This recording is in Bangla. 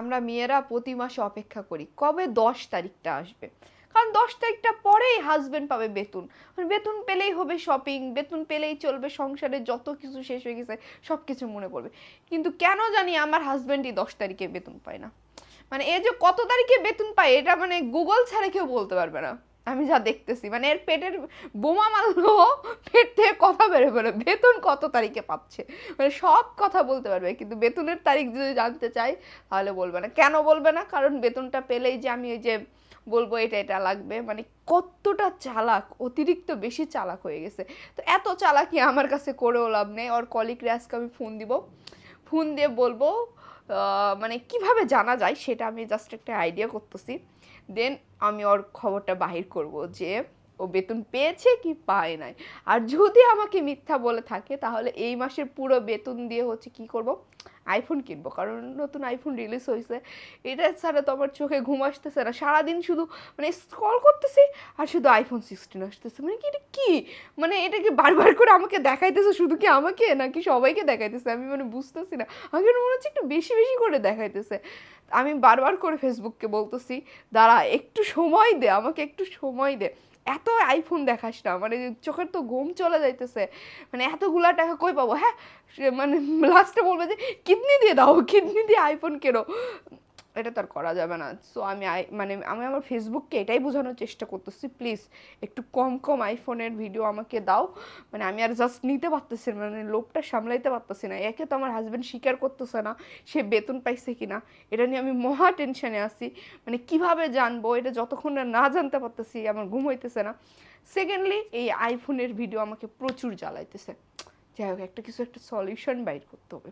আমরা মেয়েরা প্রতি মাসে অপেক্ষা করি, কবে দশ তারিখটা আসবে? কারণ দশ তারিখটা পরেই হাজব্যান্ড পাবে বেতন। মানে বেতন পেলেই হবে শপিং বেতন পেলেই চলবে সংসারে, যত কিছু শেষ হয়ে গেছে সব কিছু মনে পড়বে। কিন্তু কেন জানি আমার হাজব্যান্ডই দশ তারিখে বেতন পায় না। মানে এই যে কত তারিখে বেতন পায়, এটা মানে গুগল ছাড়া কেউ বলতে পারবে না। আমি যা দেখতেছি মানে এর পেটের বোমা মারলো, পেট থেকে কথা বেরো বেরো বেতন কত তারিখে পাচ্ছে? মানে সব কথা বলতে পারবে, কিন্তু বেতনের তারিখ যদি জানতে চাই, তাহলে বলবে না। কেন বলবে না? কারণ বেতনটা পেলেই যে আমি ওই যে বলব, এটা এটা লাগবে। মানে কতটা চালাক, অতিরিক্ত বেশি চালাক হয়ে গেছে। তো এত চালাকি আমার কাছে করেও লাভ নেই। ওর কলিগরে আজকে আমি ফোন দিব। ফোন দিয়ে বলব মানে কীভাবে জানা যায় সেটা আমি জাস্ট একটা আইডিয়া করতেছি। দেন আমি ওর খবরটা বাহির করব যে ও বেতন পেয়েছে কি পায় নাই। আর যদি আমাকে মিথ্যা বলে থাকে, তাহলে এই মাসের পুরো বেতন দিয়ে হচ্ছে কি করব? আইফোন কিনবো, কারণ নতুন আইফোন রিলিজ হয়েছে। এটা ছাড়া তো আমার চোখে ঘুম আসতেছে না। সারাদিন শুধু মানে স্ক্রল করতেছি আর শুধু আইফোন সিক্সটিন আসতেছে। মানে কি এটা কী? মানে এটা কি বারবার করে আমাকে দেখাইতেছে? শুধু কি আমাকে? নাকি সবাইকে দেখাইতেছে? আমি মানে বুঝতেছি না। আমাকে মনে হচ্ছে একটু বেশি বেশি করে দেখাইতেছে। আমি বারবার করে ফেসবুককে বলতেছি, দাঁড়া, একটু সময় দে, আমাকে একটু সময় দে। এত আইফোন দেখাস না মানে চোখের তো ঘুম চলে যাইতেছে। মানে এতগুলা টাকা কই পাবো? হ্যাঁ মানে লাস্টে বলবে যে, কিডনি দিয়ে দাও, কিডনি দিয়ে আইফোন কেনো। এটা তো আর করা যাবে না। সো আমি আই মানে আমি আমার ফেসবুককে এটাই বোঝানোর চেষ্টা করতেছি প্লিজ একটু কম কম আইফোনের ভিডিও আমাকে দাও। মানে আমি আর জাস্ট নিতে পারতেছি না মানে লোভটা সামলাইতে পারতেছি না। একে তো আমার হাজব্যান্ড স্বীকার করতেছে না, সে বেতন পাইছে কি না এটা নিয়ে আমি মহা টেনশনে আছি। মানে কীভাবে জানব, এটা যতক্ষণ না জানতে পারতেছি, আমার ঘুম হইতেছে না। সেকেন্ডলি এই আইফোনের ভিডিও আমাকে প্রচুর জ্বালাইতেছে। যাই হোক, একটা কিছু একটা সলিউশন বাইর করতে হবে।